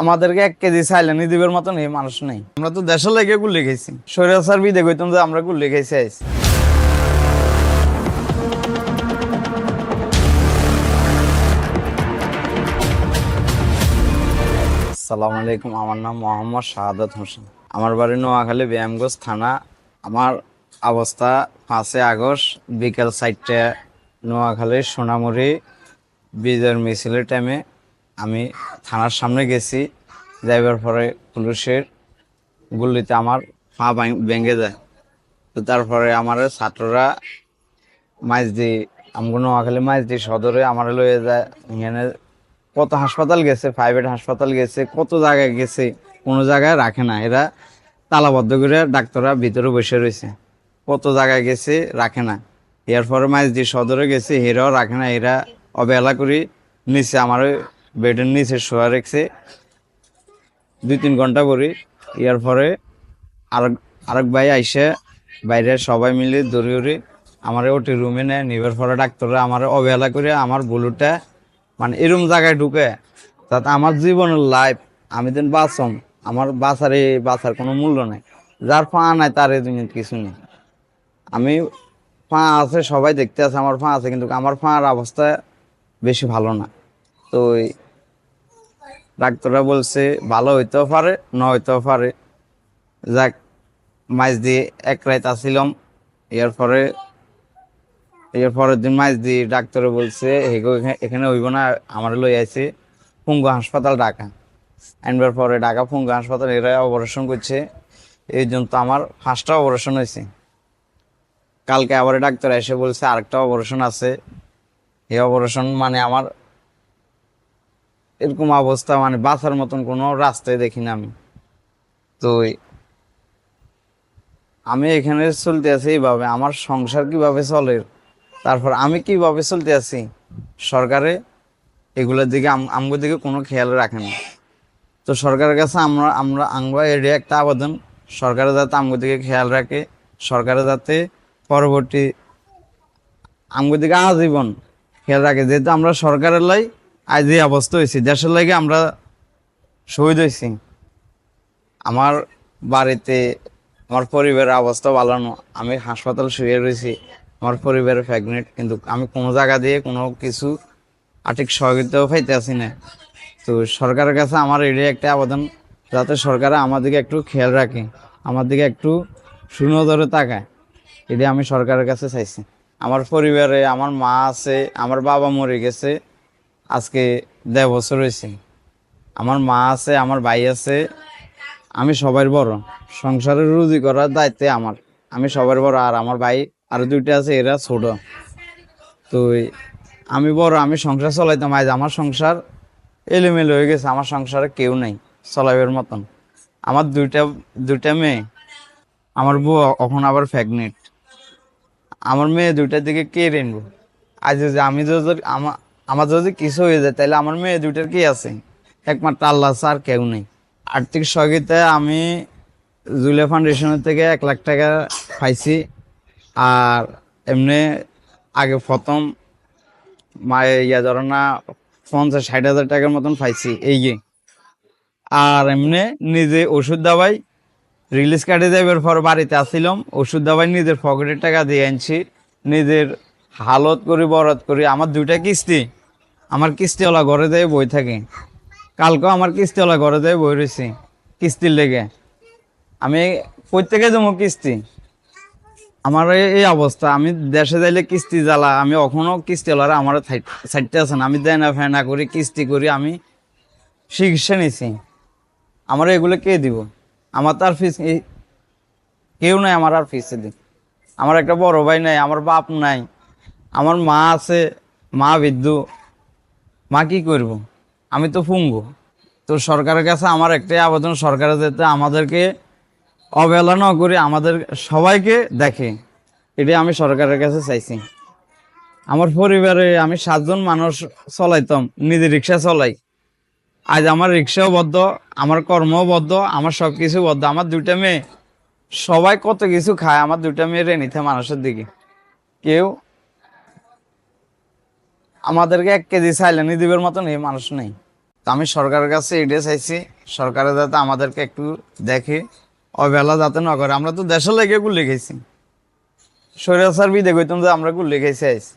আমাদেরকে এক কেজি সাইলেনি দিবের মতন এই মানুষ নেই। আমরা তো দেশের লেগে গুলি খাইছি। শরীর সার বিদে কইতাম যে আমরা গুলি খাইছি আইছি আসসালামু আলাইকুম, আমার নাম মোহাম্মদ শাহাদাত হোসেন। আমার বাড়ি নোয়াখালী ব্যায়ামগঞ্জ থানা। আমার অবস্থা পাঁচই আগস্ট, বিকেল চারটে, নোয়াখালীর সোনামুড়ি বিজয়ের মিছিলের টাইমে আমি থানার সামনে গেছি, যাইবার পরে পুলিশের গুলিতে আমার পা ভেঙে যায়। তো তারপরে আমার ছাত্ররা মাইজদি, আমগো নোয়াখালী মাইজদি সদরে আমার লয়ে যায়। এখানে কত হাসপাতাল গেছে প্রাইভেট হাসপাতাল গেছে, কত জায়গায় গেছে, কোনো জায়গায় রাখে না। এরা তালাবদ্ধ করে ডাক্তাররা ভিতরে বসে রয়েছে। কত জায়গায় গেছে, রাখে না। এরপরে মাইজদি সদরে গেছে, এরাও রাখে না। এরা অবহেলা করি নিচে আমার বেডের নিচে শোয়া রেখেছে। দুই তিন ঘণ্টা করি এর পরে আরেক আরেক ভাই আইসে, বাইরে সবাই মিলে দৌড়ি উড়ি আমার ওটি রুমে নেয়। নিবার পরে ডাক্তাররা আমার অবহেলা করে আমার বুলুটা মানে এরম জায়গায় ঢুকে। তাতে আমার জীবনের লাইফ আমি দিন বাঁচম, আমার বাঁচার এই বাঁচার কোনো মূল্য নাই। যার পা নাই, তার এই কিছু নেই। আমি পা আছে, সবাই দেখতে আছে, আমার পা আছে, কিন্তু আমার পার অবস্থা বেশি ভালো না। তো ডাক্তাররা বলছে ভালো হইতেও পারে, না হইতেও পারে। যাক, মাছ দিয়ে এক রাত আসিলাম। এর পরে এর পরের দিন মাছ দিয়ে ডাক্তারে বলছে, হেগো এখানে হইব না, আমার লই আইছে পুঙ্গু হাসপাতাল ঢাকা। আনবার পরে ঢাকা পুঙ্গু হাসপাতাল, এরা অপারেশন করছে। এই জন্য তো আমার ফার্স্টটা অপারেশন হয়েছে কালকে আবার ডাক্তার এসে বলছে, আরেকটা অপারেশন আছে। এই অপারেশন মানে আমার এরকম অবস্থা মানে বাঁচার মতন কোনো রাস্তায় দেখি না আমি। তো আমি এখানে চলতে আছি এইভাবে, আমার সংসার কীভাবে চলে, তারপর আমি কীভাবে চলতে আছি, সরকারে এগুলোর দিকে আম- আমগো দিকে কোনো খেয়াল রাখে না। তো সরকারের কাছে আমরা আমরা আমরা এর একটা আবেদন, সরকারে যাতে আমগো দিকে খেয়াল রাখে, সরকারে যাতে পরবর্তী আমগো দিকে আজীবন খেয়াল রাখে। যেহেতু আমরা সরকারের লাই আজ এই অবস্থা হয়েছি। দেশের লাগে আমরা শহীদ হয়েছি। আমার বাড়িতে, আমার পরিবারের অবস্থা ভালো আমি হাসপাতাল শুয়ে রয়েছি। আমার পরিবারের প্রেগনেন্ট কিন্তু আমি কোনো জায়গা দিয়ে কোনো কিছু আর্থিক সহযোগিতাও পাইতে আসি না। তো সরকারের কাছে আমার এটাই একটা আবেদন, যাতে সরকার আমার দিকে একটু খেয়াল রাখে, আমার দিকে একটু সুনজরে তাকায়। এটাই আমি সরকারের কাছে চাইছি। আমার পরিবারে আমার মা আছে, আমার বাবা মরে গেছে। আজকে দেড় বছর হয়েছে। আমার মা আছে, আমার ভাই আছে, আমি সবার বড়। সংসারের রুজি করার দায়িত্বে আমার। আমি সবার বড়, আর আমার ভাই, আর দুইটা আছে, এরা ছোট। তো আমি বড়, আমি সংসার চলাইতাম। আজ আমার সংসার এলোমেলো হয়ে গেছে, আমার সংসারে কেউ নেই, চলাইবার মতন। আমার দুইটা দুইটা মেয়ে। আমার বউ এখন আবার ফ্যাগনেট আমার মেয়ে দুইটার দিকে কে রেনবো? আজ আমি যদি আমার আমার যদি কিছু হয়ে যায়, তাহলে আমার মেয়ে দুইটার কি আছে? একমাত্র আল্লাহ স্যার কেউ নেই। আর্থিক সহযোগিতায় আমি জুলিয়া ফাউন্ডেশনের থেকে এক লাখ টাকা পাইছি, আর এমনি আগে প্রথম মায়ের ইয়া ধরো না পঞ্চাশ ষাট হাজার টাকার মতন পাইছি, এই যে। আর এমনি নিজে ওষুধ দাবাই রিলিজ কাটে যাবার পর বাড়িতে আসছিলাম, ওষুধ দাবাই নিজের পকেটের টাকা দিয়ে আনছি, নিজের হালত করি, বরাত করি, আমার দুইটা কিস্তি। আমার কিস্তিওয়ালা ঘরে যায় বই থাকে। কালকেও আমার কিস্তিওয়ালা ঘরে যায় বই রয়েছি, কিস্তির লেগে। আমি প্রত্যেকে জমো কিস্তি। আমার এই- অবস্থা। আমি দেশে যাইলে কিস্তি জ্বালা, আমি এখনও কিস্তিওয়ালারা আমার সাইডতে আছে না আমি দেনা ফেনা করি, কিস্তি করি, আমি চিকিৎসা নিছি। আমার এগুলো কে দিব? আমার তার ফিস কেউ নাই আমার আর ফিস দিন আমার একটা বড় ভাই নাই, আমার বাপ নাই। আমার মা আছে, মা বিদ্যু মা কি করব? আমি তো ফুঙ্গু। তো সরকারের কাছে আমার একটাই আবেদন সরকারের যাতে আমাদেরকে অবহেলা না করে আমাদের সবাইকে দেখে। এটাই আমি সরকারের কাছে চাইছি। আমার পরিবারে আমি সাতজন মানুষ চলাইতাম, নিজে রিক্সা চলাই। আজ আমার রিক্সাও বদ্ধ, আমার কর্মও বদ্ধ, আমার সব কিছু বদ্ধ। আমার দুইটা মেয়ে, সবাই কত কিছু খায়, আমার দুইটা মেয়ে রেনিতে মানুষের দিকে। কেউ আমাদেরকে এক কেজি সাইলেনি দিবের মতন এই মানুষ নেই। তো আমি সরকারের কাছে এটা চাইছি সরকারের যাতে আমাদেরকে একটু দেখে, অবহেলা যাতে না করে। আমরা তো দেশের লেগে গুলি খাইছি। স্বৈরাচার বিদে কইতাম যে আমরা গুলি খেয়েছি আইছি